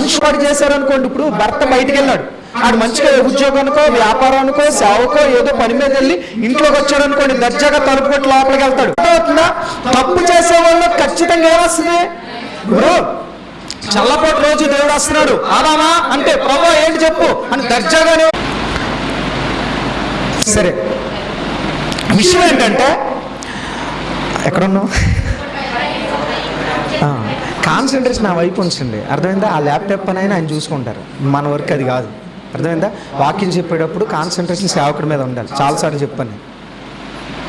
మనిషి వాడు చేశారనుకోండి ఇప్పుడు భర్త బయటికి వెళ్ళాడు. ఆడు మంచిగా ఉద్యోగానికో వ్యాపారానికో సేవకో ఏదో పని మీద వెళ్ళి ఇంట్లోకి వచ్చాడు అనుకోండి దర్జాగా తలుపు కొట్టి లోపలికి వెళ్తాడు. అర్థమవుతుందా? తప్పు చేసే వాళ్ళు ఖచ్చితంగా ఏమొస్తుంది ఇప్పుడు చల్లపాటి రోజు దేవుడు వస్తున్నాడు. ఆదామా? అంటే ప్రభా ఏంటి చెప్పు? అని దర్జాగానే సరే. విషయం ఏంటంటే ఎక్కడున్నావు? కాన్సన్ట్రేషన్ నా వైపు ఉంచండి. అర్థమైందా? ఆ ల్యాప్టాప్ పని అయినా ఆయన చూసుకుంటారు. మన వర్క్ అది కాదు. అర్థమైందా? వాక్యం చెప్పేటప్పుడు కాన్సన్ట్రేషన్ సేవకుడి మీద ఉండాలి. చాలాసార్లు చెప్పాను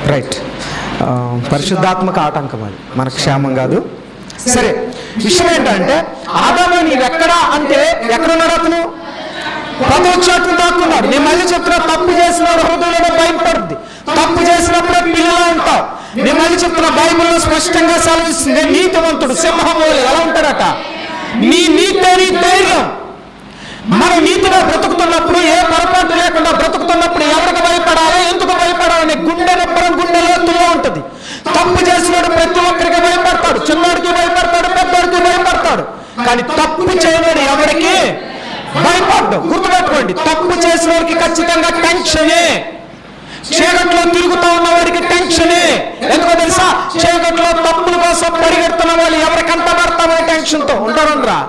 రైట్ పరిశుద్ధాత్మక ఆటంకం అది. మనకు క్షేమం కాదు. సరే. విషయం ఏంటంటే ఆదాము నీవు ఎక్కడా అంటే ఎక్కడున్నాడు అతను? పదవ దాక్కున్నాడు. నేను మళ్ళీ చెప్తున్నా తప్పు చేసిన హృదయంలో భయపడుద్ది. మళ్ళీ చెప్తున్నా బైబిల్లో స్పష్టంగా సెలవిస్తుంది నీతివంతుడు సింహం ఎలా ఉంటాడట నీ నీతి ధైర్యం. మనం నీతిగా బ్రతుకుతున్నప్పుడు ఏ పొరపాటు లేకుండా బ్రతుకుతున్నప్పుడు ఎవరికి భయపడాలి ఎందుకు భయపడాలని గుండె నొప్పడం గుండె లోతులో ఉంటుంది. తప్పు చేసినాడు ప్రతి ఒక్కరికి భయపడతాడు చిన్నోడికి భయపడతాడు పెద్దోడికి భయపడతాడు. కానీ తప్పు చేయలేడు ఎవరికి భయపడ్డు. గుర్తుపెట్టుకోండి తప్పు చేసిన వారికి ఖచ్చితంగా టెన్షనే. చీకట్లో తిరుగుతూ ఉన్న వారికి టెన్షనే. ఎందుకు చీకట్లో తప్పుల కోసం పరిగెడుతున్న వాళ్ళు ఎవరికంత అంటబడతామో టెన్షన్తో ఉంటారనరా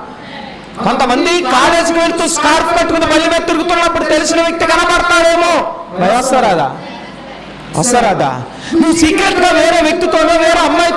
కొంతమంది కాలేజీకి వెళ్తూ స్కార్ఫ్ కట్టుకుని మళ్ళీ మీద తిరుగుతున్నప్పుడు తెలిసిన వ్యక్తి కనబడతాడేమో వస్తారాదా వస్తారాదా? నువ్వు సీక్రెట్గా వేరే వ్యక్తితోనో వేరే అమ్మాయి